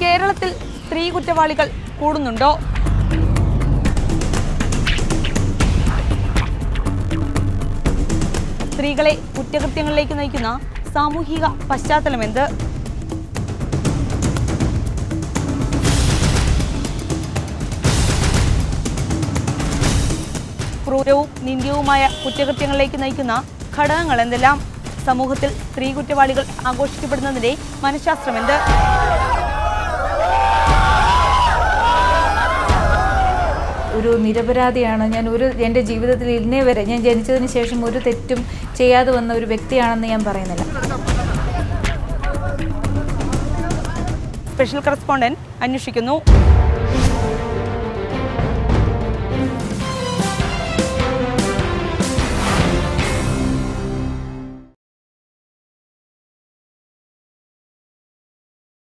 കേരളത്തിൽ സ്ത്രീ കുറ്റവാളികൾ കൂടുന്നുണ്ടോ? സ്ത്രീകളെ കുറ്റകൃത്യങ്ങളിലേക്ക് നയിക്കുന്ന സാമൂഹിക പശ്ചാത്തലം എന്ത്? ക്രൂരവും നിന്ദ്യവുമായ കുറ്റകൃത്യങ്ങളിലേക്ക് നയിക്കുന്ന ഘടകങ്ങൾ എന്തെല്ലാം? സമൂഹത്തിൽ സ്ത്രീ കുറ്റവാളികൾ ആഘോഷിക്കപ്പെടുന്നതിന്റെ മനഃശാസ്ത്രമെന്ത് ഒരു നിരപരാധിയാണ്. ഞാൻ ഒരു എന്റെ ജീവിതത്തിൽ ഇന്നേ വരെ ഞാൻ ജനിച്ചതിന് ശേഷം ഒരു തെറ്റും ചെയ്യാതെ വന്ന ഒരു വ്യക്തിയാണെന്ന് ഞാൻ പറയുന്നില്ല. സ്പെഷ്യൽ കറസ്പോണ്ടന്റ് അന്വേഷിക്കുന്നു.